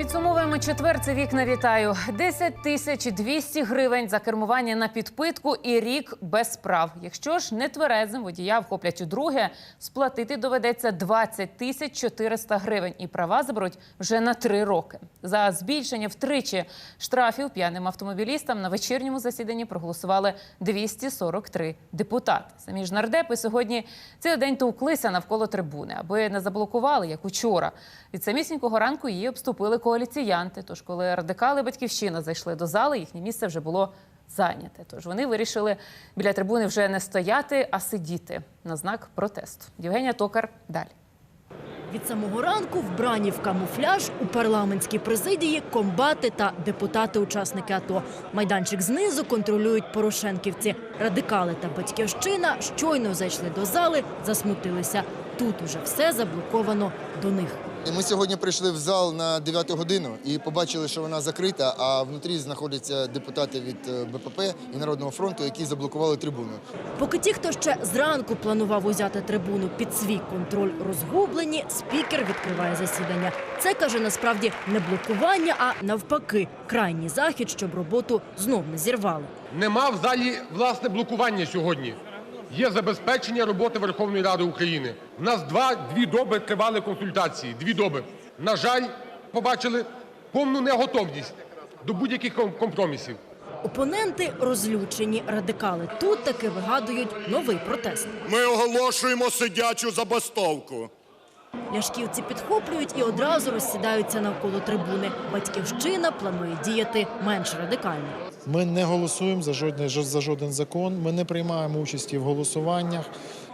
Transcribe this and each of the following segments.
Підсумовуємо четверце вікна вітаю. 10 тисяч 200 гривень за кермування на підпитку і рік без прав. Якщо ж не тверезим водія вхоплять у друге, сплатити доведеться 20 тисяч 400 гривень і права заберуть вже на три роки. За збільшення втричі штрафів п'яним автомобілістам на вечірньому засіданні проголосували 243 депутати. Самі ж нардепи сьогодні цілий день товклися навколо трибуни, аби не заблокували, як учора. Від самісінького ранку її обступили коаліціянти. Тож, коли радикали батьківщина зайшли до зали, їхнє місце вже було зайняте. Тож вони вирішили біля трибуни вже не стояти, а сидіти на знак протесту. Євгенія Токар далі. Від самого ранку вбрані в камуфляж у парламентській президії комбати та депутати-учасники АТО. Майданчик знизу контролюють порошенківці. Радикали та батьківщина щойно зайшли до зали, засмутилися. Тут уже все заблоковано до них. Ми сьогодні прийшли в зал на 9 годину і побачили, що вона закрита, а внутрі знаходяться депутати від е, БПП і Народного фронту, які заблокували трибуну. Поки ті, хто ще зранку планував узяти трибуну під свій контроль, розгублені, спікер відкриває засідання. Це каже насправді не блокування, а навпаки, крайній захід, щоб роботу знов не зірвали. Нема в залі власне блокування сьогодні. Є забезпечення роботи Верховної Ради України. У нас два дві доби тривали консультації. Дві доби. На жаль, побачили повну неготовність до будь-яких компромісів. Опоненти розлючені радикали. Тут таки вигадують новий протест. Ми оголошуємо сидячу забастовку. Ляшківці підхоплюють і одразу розсідаються навколо трибуни. Батьківщина планує діяти менш радикально. Ми не голосуємо за жоден, за жоден закон. Ми не приймаємо участі в голосуваннях.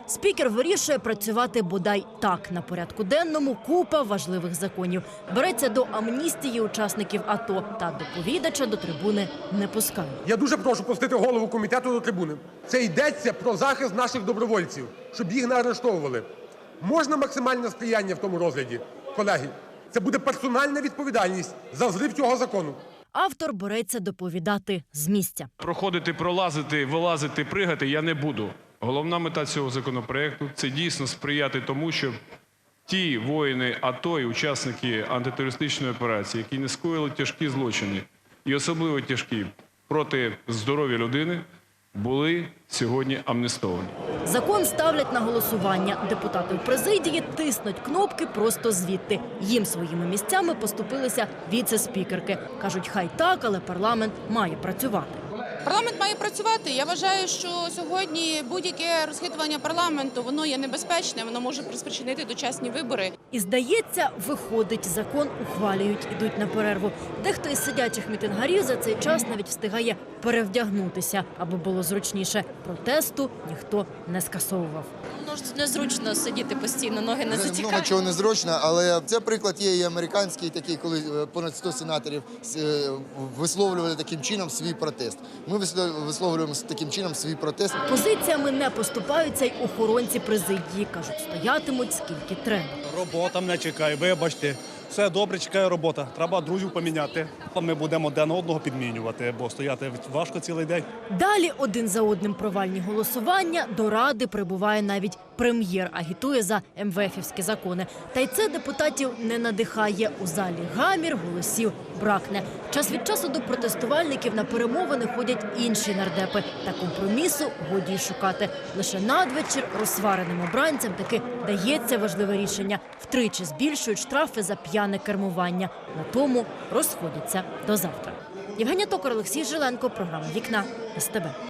Спікер вирішує працювати бодай так на порядку денному. Купа важливих законів береться до амністії учасників АТО та доповідача до трибуни не пускає. Я дуже прошу пустити голову комітету до трибуни. Це йдеться про захист наших добровольців, щоб їх не арештовували. Можна максимальне сприяння в тому розгляді, колеги? Це буде персональна відповідальність за зрив цього закону. Автор береться доповідати з місця. Проходити, пролазити, вилазити, пригати я не буду. Головна мета цього законопроекту це дійсно сприяти тому, щоб ті воїни АТО і учасники антитерористичної операції, які не скоїли тяжкі злочини, і особливо тяжкі проти здоров'я людини, були сьогодні амністовані. Закон ставлять на голосування. Депутати в президії тиснуть кнопки просто звідти. Їм своїми місцями поступилися віце-спікерки. Кажуть, хай так, але парламент має працювати. Парламент має працювати. Я вважаю, що сьогодні будь-яке розхитування парламенту воно є небезпечне, воно може приспричинити дочасні вибори. І здається, виходить закон, ухвалюють, ідуть на перерву. Дехто із сидячих мітингарів за цей час навіть встигає перевдягнутися, аби було зручніше. Протесту ніхто не скасовував. Ну ж незручно сидіти постійно, ноги не Много затікають. чого незручно, але це приклад є і американський, такий, коли е, понад 100 сенаторів е, висловлювали таким чином свій протест. Ми вислов- висловлюємо з таким чином свій протест. Позиціями не поступаються й охоронці президії. кажуть, стоятимуть скільки треба. Робота мене чекає, вибачте. Все добре, чекає робота. Треба друзів поміняти. Ми будемо один одного підмінювати, бо стояти важко цілий день. Далі один за одним провальні голосування. До ради прибуває навіть прем'єр, агітує за МВФівські закони. Та й це депутатів не надихає. У залі гамір голосів бракне. Час від часу до протестувальників на перемовини ходять інші нардепи. Та компромісу годі й шукати. Лише надвечір розсвареним обранцям таки дається важливе рішення. Втричі збільшують штрафи за п'яне кермування. На тому розходяться до завтра. Євгенія Токар, Олексій Жиленко, програма Вікна СТБ.